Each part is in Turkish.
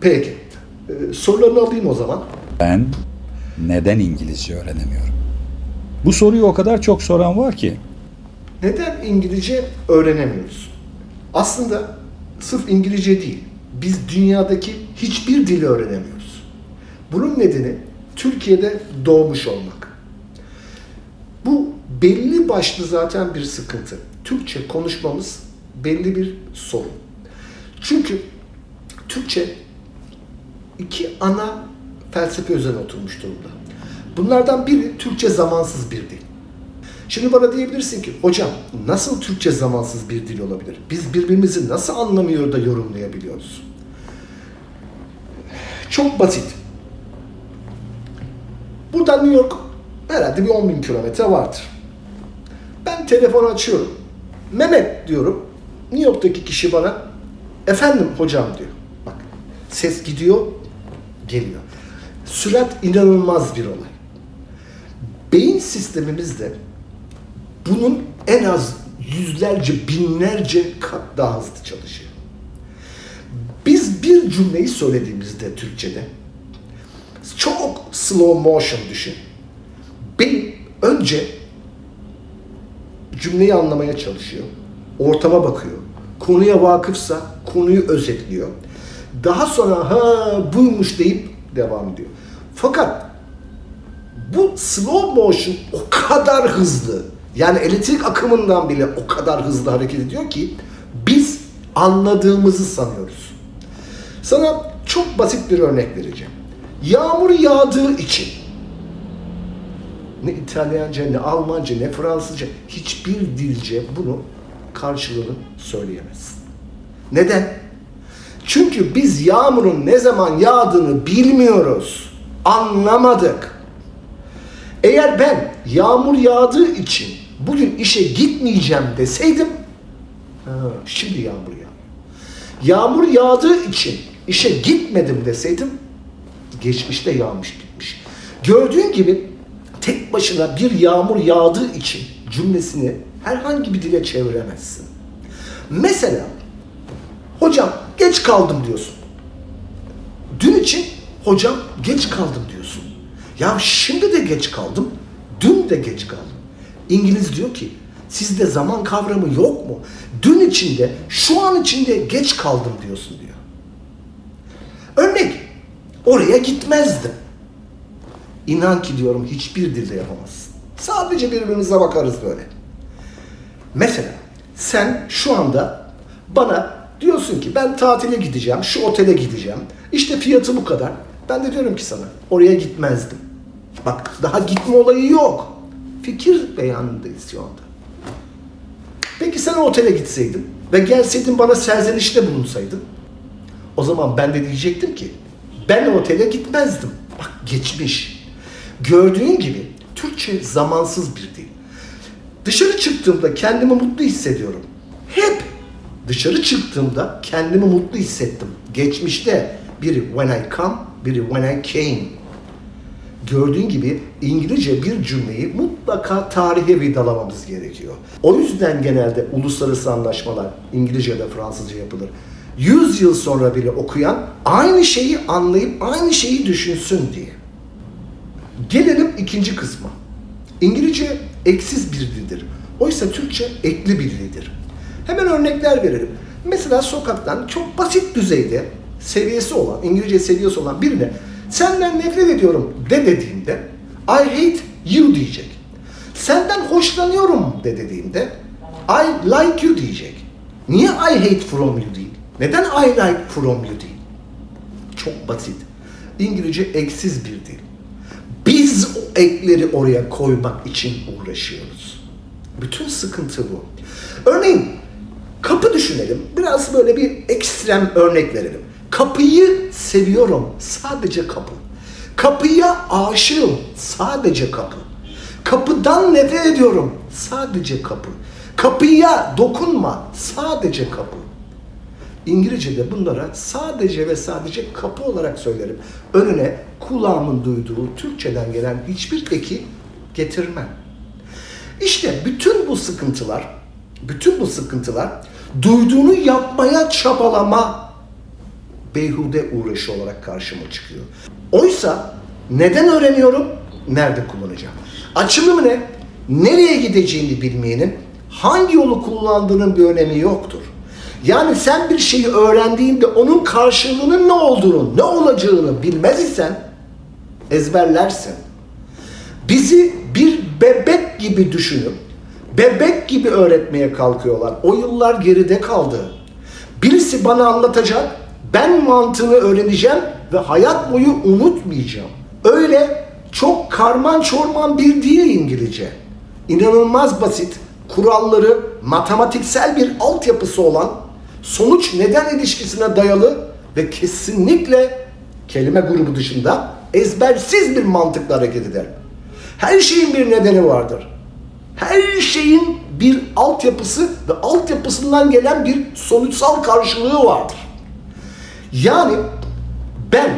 Peki. Ee, sorularını alayım o zaman. Ben neden İngilizce öğrenemiyorum? Bu soruyu o kadar çok soran var ki. Neden İngilizce öğrenemiyoruz? Aslında sırf İngilizce değil, biz dünyadaki hiçbir dili öğrenemiyoruz. Bunun nedeni Türkiye'de doğmuş olmak. Bu belli başlı zaten bir sıkıntı. Türkçe konuşmamız belli bir sorun. Çünkü Türkçe iki ana felsefe üzerine oturmuş durumda. Bunlardan biri Türkçe zamansız bir dil. Şimdi bana diyebilirsin ki hocam nasıl Türkçe zamansız bir dil olabilir? Biz birbirimizi nasıl anlamıyor da yorumlayabiliyoruz? Çok basit. Buradan New York herhalde bir 10 bin kilometre vardır. Ben telefon açıyorum. Mehmet diyorum. New York'taki kişi bana efendim hocam diyor. Bak ses gidiyor, geliyor. Sürat inanılmaz bir olay. Beyin sistemimizde bunun en az yüzlerce, binlerce kat daha hızlı çalışıyor. Biz bir cümleyi söylediğimizde Türkçe'de çok slow motion düşün. Beyin önce cümleyi anlamaya çalışıyor. Ortama bakıyor. Konuya vakıfsa konuyu özetliyor. Daha sonra ha buymuş deyip devam ediyor. Fakat bu slow motion o kadar hızlı. Yani elektrik akımından bile o kadar hızlı hareket ediyor ki biz anladığımızı sanıyoruz. Sana çok basit bir örnek vereceğim. Yağmur yağdığı için ne İtalyanca, ne Almanca, ne Fransızca hiçbir dilce bunu karşılığını söyleyemez. Neden? Çünkü biz yağmurun ne zaman yağdığını bilmiyoruz. Anlamadık. Eğer ben yağmur yağdığı için bugün işe gitmeyeceğim deseydim, şimdi yağmur yağıyor. Yağmur yağdığı için işe gitmedim deseydim, geçmişte yağmış bitmiş. Gördüğün gibi tek başına bir yağmur yağdığı için cümlesini herhangi bir dile çeviremezsin. Mesela hocam geç kaldım diyorsun. Dün için hocam geç kaldım diyorsun. Ya şimdi de geç kaldım, dün de geç kaldım. İngiliz diyor ki sizde zaman kavramı yok mu? Dün içinde, şu an içinde geç kaldım diyorsun diyor. Örnek, oraya gitmezdim. İnan ki diyorum hiçbir dilde yapamazsın. Sadece birbirimize bakarız böyle. Mesela sen şu anda bana diyorsun ki ben tatile gideceğim, şu otele gideceğim. İşte fiyatı bu kadar. Ben de diyorum ki sana oraya gitmezdim. Bak daha gitme olayı yok. Fikir beyanındayız şu anda. Peki sen o otele gitseydin ve gelseydin bana serzenişte bulunsaydın o zaman ben de diyecektim ki ben otele gitmezdim. Bak geçmiş. Gördüğün gibi Türkçe zamansız bir dil. Dışarı çıktığımda kendimi mutlu hissediyorum. Dışarı çıktığımda kendimi mutlu hissettim. Geçmişte biri when I come, biri when I came. Gördüğün gibi İngilizce bir cümleyi mutlaka tarihe vidalamamız gerekiyor. O yüzden genelde uluslararası anlaşmalar İngilizce ya da Fransızca yapılır. 100 yıl sonra bile okuyan aynı şeyi anlayıp aynı şeyi düşünsün diye. Gelelim ikinci kısma. İngilizce eksiz bir dildir. Oysa Türkçe ekli bir dildir. Hemen örnekler verelim. Mesela sokaktan çok basit düzeyde seviyesi olan, İngilizce seviyesi olan birine senden nefret ediyorum de dediğimde I hate you diyecek. Senden hoşlanıyorum de dediğimde I like you diyecek. Niye I hate from you değil? Neden I like from you değil? Çok basit. İngilizce eksiz bir dil. Biz o ekleri oraya koymak için uğraşıyoruz. Bütün sıkıntı bu. Örneğin kapı düşünelim. Biraz böyle bir ekstrem örnek verelim. Kapıyı seviyorum. Sadece kapı. Kapıya aşığım. Sadece kapı. Kapıdan nefret ediyorum. Sadece kapı. Kapıya dokunma. Sadece kapı. İngilizce'de bunlara sadece ve sadece kapı olarak söylerim. Önüne kulağımın duyduğu Türkçeden gelen hiçbir eki getirmem. İşte bütün bu sıkıntılar, bütün bu sıkıntılar duyduğunu yapmaya çabalama beyhude uğraşı olarak karşıma çıkıyor. Oysa neden öğreniyorum? Nerede kullanacağım? Açılımı ne? Nereye gideceğini bilmeyenin hangi yolu kullandığının bir önemi yoktur. Yani sen bir şeyi öğrendiğinde onun karşılığının ne olduğunu, ne olacağını bilmez isen ezberlersin. Bizi bir bebek gibi düşünüp bebek gibi öğretmeye kalkıyorlar. O yıllar geride kaldı. Birisi bana anlatacak, ben mantığını öğreneceğim ve hayat boyu unutmayacağım. Öyle çok karman çorman bir dil İngilizce. İnanılmaz basit, kuralları, matematiksel bir altyapısı olan, sonuç neden ilişkisine dayalı ve kesinlikle kelime grubu dışında ezbersiz bir mantıkla hareket eder. Her şeyin bir nedeni vardır. Her şeyin bir altyapısı ve altyapısından gelen bir sonuçsal karşılığı vardır. Yani ben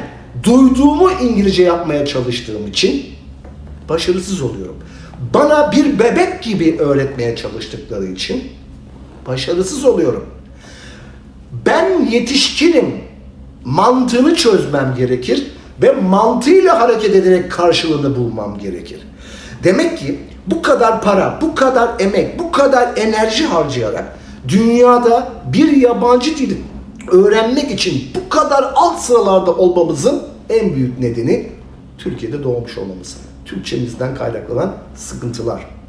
duyduğumu İngilizce yapmaya çalıştığım için başarısız oluyorum. Bana bir bebek gibi öğretmeye çalıştıkları için başarısız oluyorum. Ben yetişkinim. Mantığını çözmem gerekir ve mantığıyla hareket ederek karşılığını bulmam gerekir. Demek ki bu kadar para, bu kadar emek, bu kadar enerji harcayarak dünyada bir yabancı dili öğrenmek için bu kadar alt sıralarda olmamızın en büyük nedeni Türkiye'de doğmuş olmamız. Türkçemizden kaynaklanan sıkıntılar.